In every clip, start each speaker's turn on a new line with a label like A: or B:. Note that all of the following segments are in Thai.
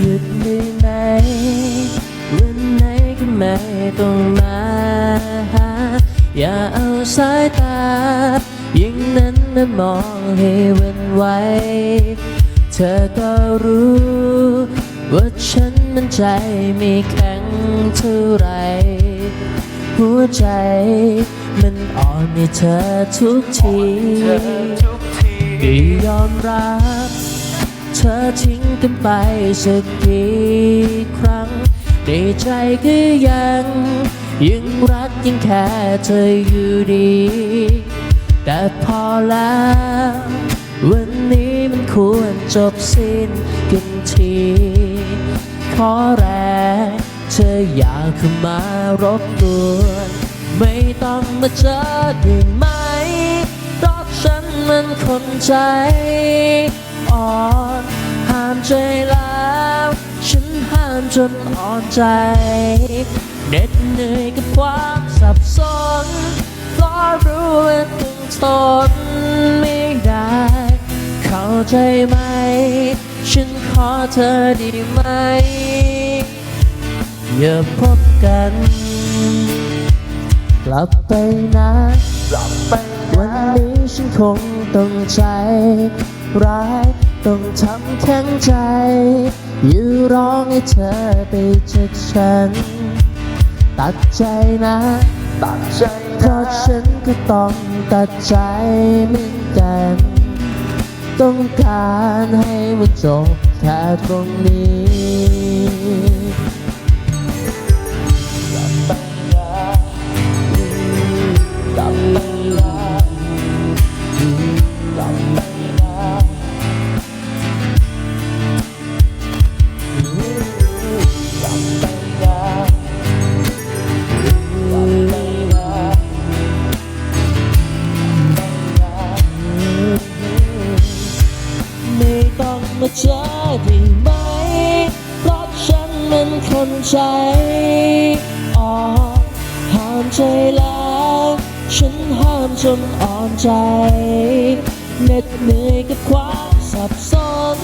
A: หยุดได้ไหมวันไหนก็ไม่ต้องมาหาอย่าเอาสายตา ยิ่งนั้นมามองให้หวันไหวเธอก็รู้ ว่าฉันมันใจไม่แข็งเท่าไหรหัวใจ มันอ่อนในเธอทุกทีก็ยอมรับเธ อทิ้งกันไปสักกี่ครั้ง ในใจก็ยัง ยังรักยังแค่เธออยู่ดี แต่พอแล้ว วันนี้มันควรจบสิ้นกันทีขอแรงเธออยากเข้ามารบกวนไม่ต้องมาเจอได้ไหมเพราะฉันมันคนใจอ่อน ใจแล้ว ฉันห้ามจนอ่อนใจเหน็ดเหนื่อยกับความสับสนเพราะรู้ว่าต้องทนไม่ได้ เข้าใจไหม ฉันขอเธอได้ไหม อย่าพบกันกลับไปนะกลับไปวันนี้ฉันคงต้องใจร้าย ต้องทำแข็งใจ อยู่ร้องให้เธอไปจากฉัน ตัดใจนะตัดใจเพราะฉันก็ต้องตัดใจเหมือนกัน ต้องการให้มันจบแค่ตรงนี้ มาเจอได้ไหม เพราะฉันมันคนใจอ่อนห้ามใจแล้ว ฉันห้ามจนอ่อนใจเหน็ดเหนื่อยกับความสับสน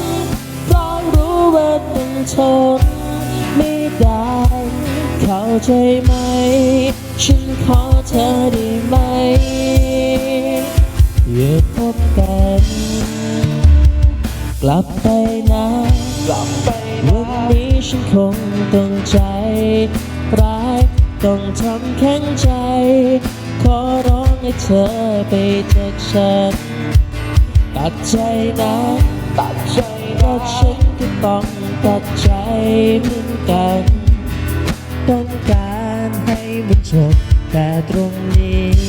A: เพราะรู้ว่าต้องทนไม่ได้ เข้าใจไหม ฉันขอเธอได้ไหม กลับไปนะกลับไปวันนี้ฉันคงต้องใจร้ายต้องทำแข็งใจ ขอร้องให้เธอไปจากฉัน ตัดใจนะตัดใจเพราะฉันก็ต้องตัดใจเหมือนกัน ต้องการให้มันจบแต่ตรงนี้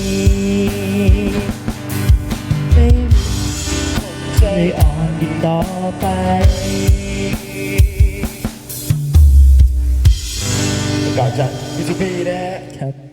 A: ไป
B: ประกาศจากพีซีพีนะฮะ
A: ครับ